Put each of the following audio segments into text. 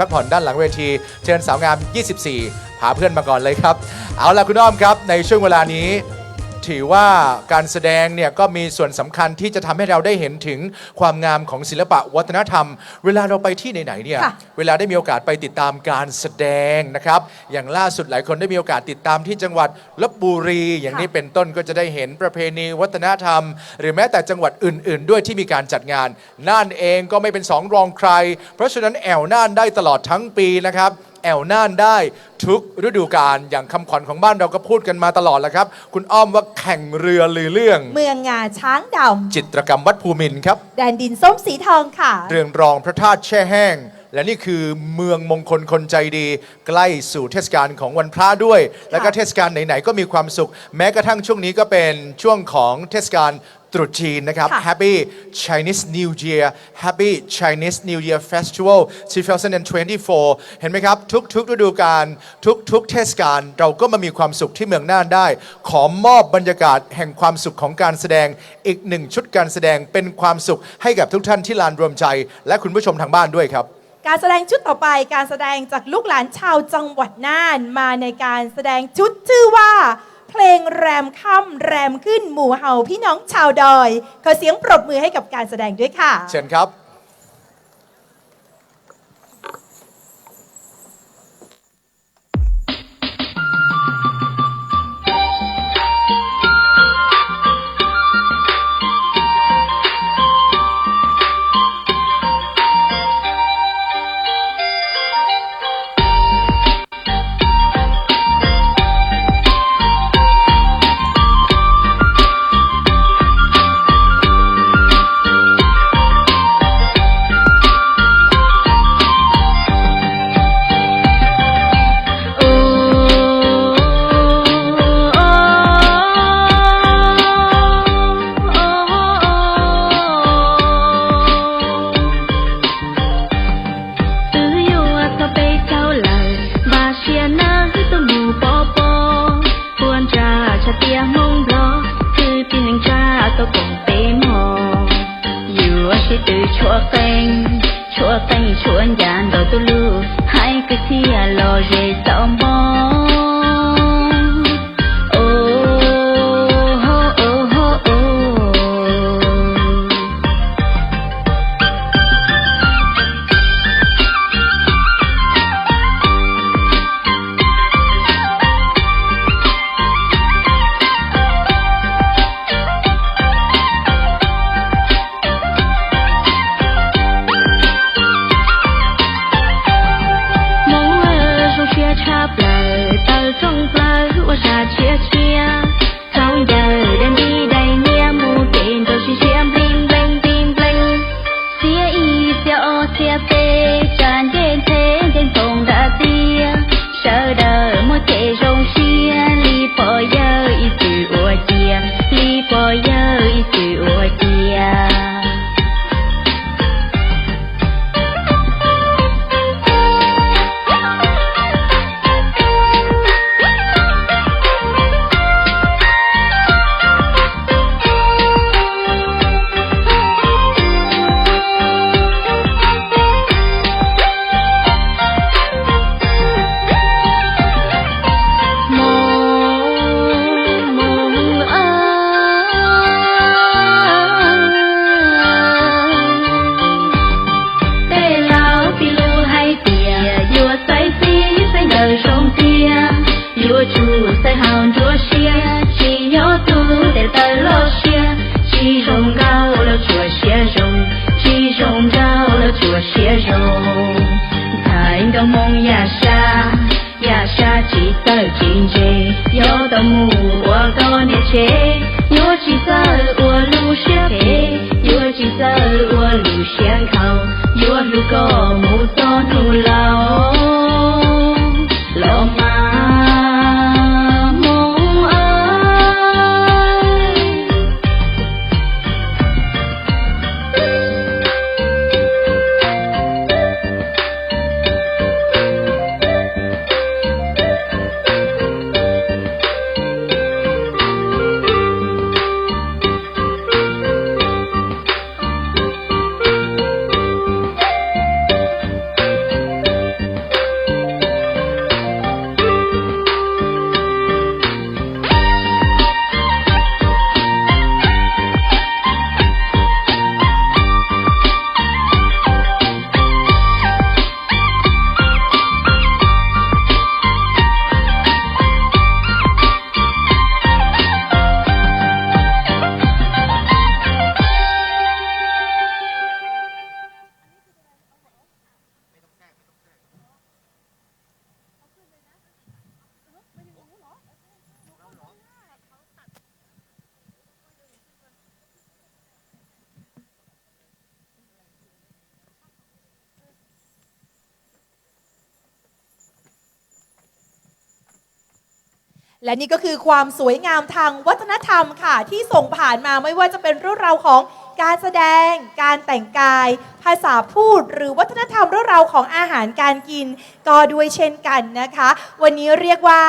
พักผ่อนด้านหลังเวที เชิญสาวงาม 24 หาเพื่อนมาก่อนเลยครับ เอาล่ะคุณอ้อมครับ ในช่วงเวลานี้ ถือว่าการแสดงเนี่ยก็มีส่วนสำคัญที่จะทำให้เราได้เห็นถึงความงามของศิลปะวัฒนธรรม เวลาเราไปที่ไหนๆเนี่ย ค่ะ เวลาได้มีโอกาสไปติดตามการแสดงนะครับ อย่างล่าสุดหลายคนได้มีโอกาสติดตามที่จังหวัดลบบุรี อย่างนี้เป็นต้นก็จะได้เห็นประเพณีวัฒนธรรม หรือแม้แต่จังหวัดอื่น ๆ ด้วยที่มีการจัดงานน่านเองก็ไม่เป็นสองรองใคร เพราะฉะนั้นแอวน่านได้ตลอดทั้งปีนะครับ แอวน่านได้ทุกฤดูกาลอย่างคำขวัญของบ้านเราก็พูดกันมาตลอดแล้วครับ คุณอ้อมว่าแข่งเรือลือเรื่อง เมืองงาช้างดจิตรกรรมวัดภูมินทร์ครับำแดนดินส้มสีทองค่ะ เรืองรองพระธาตุแช่แห้ง และนี่คือเมืองมงคลคนใจดี ใกล้สู่เทศกาลของวันพระด้วย แล้วก็เทศกาลไหนๆก็มีความสุข แม้กระทั่งช่วงนี้ก็เป็นช่วงของเทศกาล ตรุษจีนนะครับ ค่ะ Happy Chinese New Year Happy Chinese New Year Festival 2024 เห็นไหมครับ ทุกๆฤดูกาลทุกๆเทศกาลเราก็มามีความสุขที่เมืองน่านได้ ขอมอบบรรยากาศแห่งความสุขของการแสดงอีกหนึ่งชุดการแสดงเป็นความสุขให้กับทุกท่านที่ลานรวมใจ และคุณผู้ชมทางบ้านด้วยครับ การแสดงชุดต่อไปการแสดงจากลูกหลานชาวจังหวัดน่านมาในการแสดงชุดชื่อว่า เพลงแรมค่ำแรมขึ้นหมู่เห่าพี่น้องชาวดอย ขอเสียงปรบมือให้กับการแสดงด้วยค่ะ เชิญครับ petit alors j'ai tombé 在杭州写，只有独在大陆写，心中高楼坐写钟，心中高楼坐写钟。他因梦呀下，呀下记得紧紧，有道木我多年前，有几色我路线飞，有几色我路线靠，有如过木头路老。 และนี่ก็คือความสวยงามทางวัฒนธรรมค่ะ ที่ส่งผ่านมาไม่ว่าจะเป็นเรื่องราวของการแสดง การแต่งกาย ภาษาพูด หรือวัฒนธรรมเรื่องราวของอาหารการกิน ก็ด้วยเช่นกันนะคะ วันนี้เรียกว่า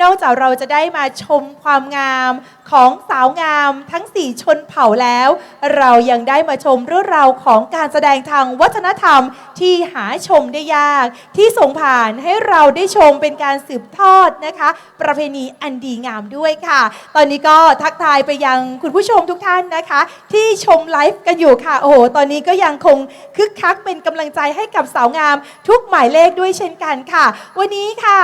นอกจากเราจะได้มาชมความงามของสาวงามทั้ง 4 ชนเผ่าแล้ว เรายังได้มาชมเรื่องราวของการแสดงทางวัฒนธรรมที่หาชมได้ยาก ที่ส่งผ่านให้เราได้ชมเป็นการสืบทอดนะคะ ประเพณีอันดีงามด้วยค่ะ ตอนนี้ก็ทักทายไปยังคุณผู้ชมทุกท่านนะคะ ที่ชมไลฟ์กันอยู่ค่ะโอ้โหตอนนี้ก็ยังคงคึกคักเป็นกำลังใจให้กับสาวงามทุกหมายเลขด้วยเช่นกันค่ะ วันนี้ค่ะ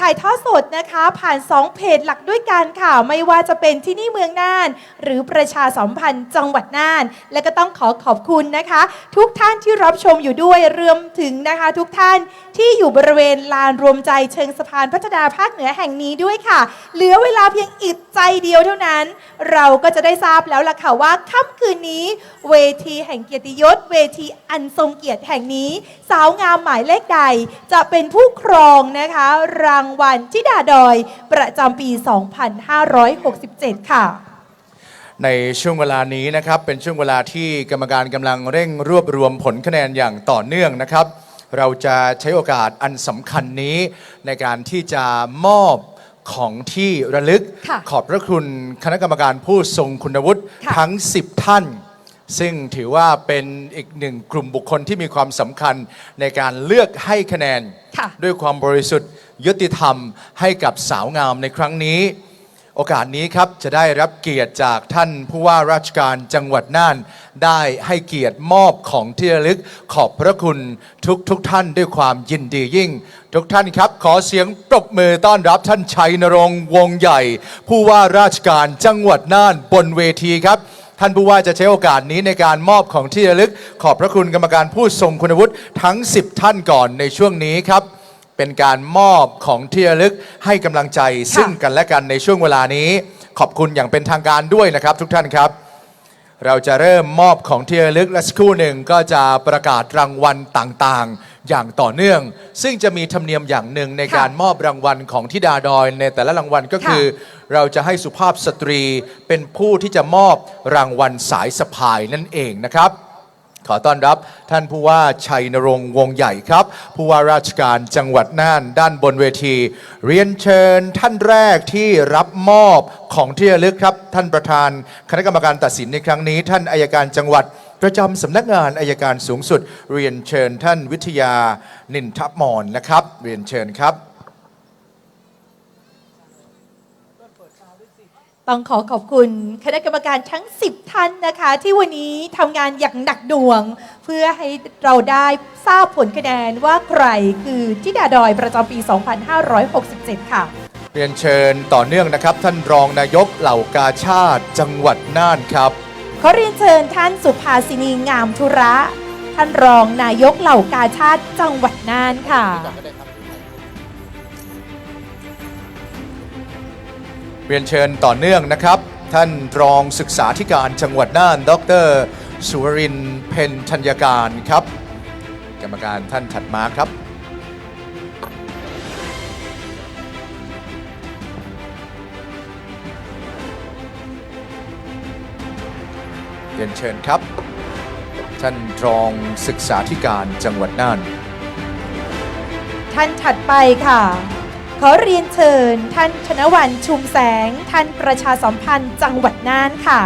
ถ่ายทอดสดนะคะผ่าน 2 เพจหลักด้วยกันค่ะ ไม่ว่าจะเป็นที่นี่เมืองน่าน หรือประชาสัมพันธ์จังหวัดน่าน และก็ต้องขอขอบคุณนะคะ ทุกท่านที่รับชมอยู่ด้วยรวมถึงนะคะ ทุกท่านที่อยู่บริเวณลานรวมใจเชิงสะพานพัฒนาภาคเหนือแห่งนี้ด้วยค่ะ เหลือเวลาเพียงอีกใจเดียวเท่านั้น เราก็จะได้ทราบแล้วล่ะค่ะว่าค่ำคืนนี้ เวทีแห่งเกียรติยศ เวทีอันทรงเกียรติแห่งนี้ สาวงามหมายเลขใด จะเป็นผู้ครองนะคะรางวัลทิดาดอย ประจำปี 2567 ค่ะในช่วงเวลานี้นะครับเป็นช่วงเวลาที่กรรมการกำลังเร่งรวบรวมผลคะแนนอย่างต่อเนื่องนะครับ เราจะใช้โอกาสอันสำคัญนี้ ในการที่จะมอบของที่ระลึกค่ะขอบพระคุณคณะกรรมการผู้ทรงคุณวุฒิค่ะทั้ง 10 ท่าน ซึ่งถือว่าเป็นอีกหนึ่งกลุ่มบุคคลที่มีความสำคัญในการเลือกให้คะแนนค่ะด้วยความบริสุทธิ์ ยุติธรรมให้กับสาวงามในครั้งนี้ โอกาสนี้ครับจะได้รับเกียรติจากท่านผู้ว่าราชการจังหวัดน่าน ได้ให้เกียรติมอบของที่ระลึกขอบพระคุณทุกทุกท่านด้วยความยินดียิ่ง ทุกท่านครับ ขอเสียงปรบมือต้อนรับท่านชัยนรงค์วงใหญ่ ผู้ว่าราชการจังหวัดน่านบนเวทีครับท่านผู้ว่าจะใช้โอกาสนี้ในการมอบของที่ระลึก ขอบพระคุณกรรมการผู้ทรงคุณวุฒิทั้ง 10 ท่านก่อนในช่วงนี้ครับ เป็นการมอบของที่ระลึกให้กำลังใจซึ่งกันและกันในช่วงเวลานี้ ขอบคุณอย่างเป็นทางการด้วยนะครับ ทุกท่านครับ เราจะเริ่มมอบของที่ระลึกและสักครู่หนึ่งก็จะประกาศรางวัลต่างๆ อย่างต่อเนื่อง ซึ่งจะมีธรรมเนียมอย่างหนึ่งในการมอบรางวัลของทิดาดอย ในแต่ละรางวัลก็คือ เราจะให้สุภาพสตรีเป็นผู้ที่จะมอบรางวัลสายสะพายนั่นเองนะครับ ขอต้อนรับท่านผู้ว่าชัยนรงค์วงใหญ่ครับ ผู้ว่าราชการจังหวัดน่านด้านบนเวที เรียนเชิญท่านแรกที่รับมอบของที่ระลึกครับ ท่านประธานคณะกรรมการตัดสินในครั้งนี้ ท่านอายการจังหวัดประจำสำนักงานอายการสูงสุด เรียนเชิญท่านวิทยานินทมรนะครับ เรียนเชิญครับ ต้องขอขอบคุณคณะกรรมการทั้ง 10 ท่านนะคะ ที่วันนี้ทำงานอย่างหนักหน่วง เพื่อให้เราได้ทราบผลคะแนนว่าใครคือทิดาดอยประจำปี 2567 ค่ะ เรียนเชิญต่อเนื่องนะครับ ท่านรองนายกเหล่ากาชาติ จังหวัดน่านครับ ขอเรียนเชิญท่านสุภาสินีงามธุระ ท่านรองนายกเหล่ากาชาติจังหวัดน่านค่ะ เรียนเชิญต่อเนื่องนะครับ ท่านรองศึกษาธิการจังหวัดน่าน ดร สุวรินเพนธัญการครับ กรรมการท่านถัดมาครับ เรียนเชิญครับ ท่านรองศึกษาธิการจังหวัดน่าน ท่านถัดไปค่ะ อเรียนเชิญ ท่านชนวันชุมแสง ท่านประชาสัมพันธ์จังหวัดน่านค่ะ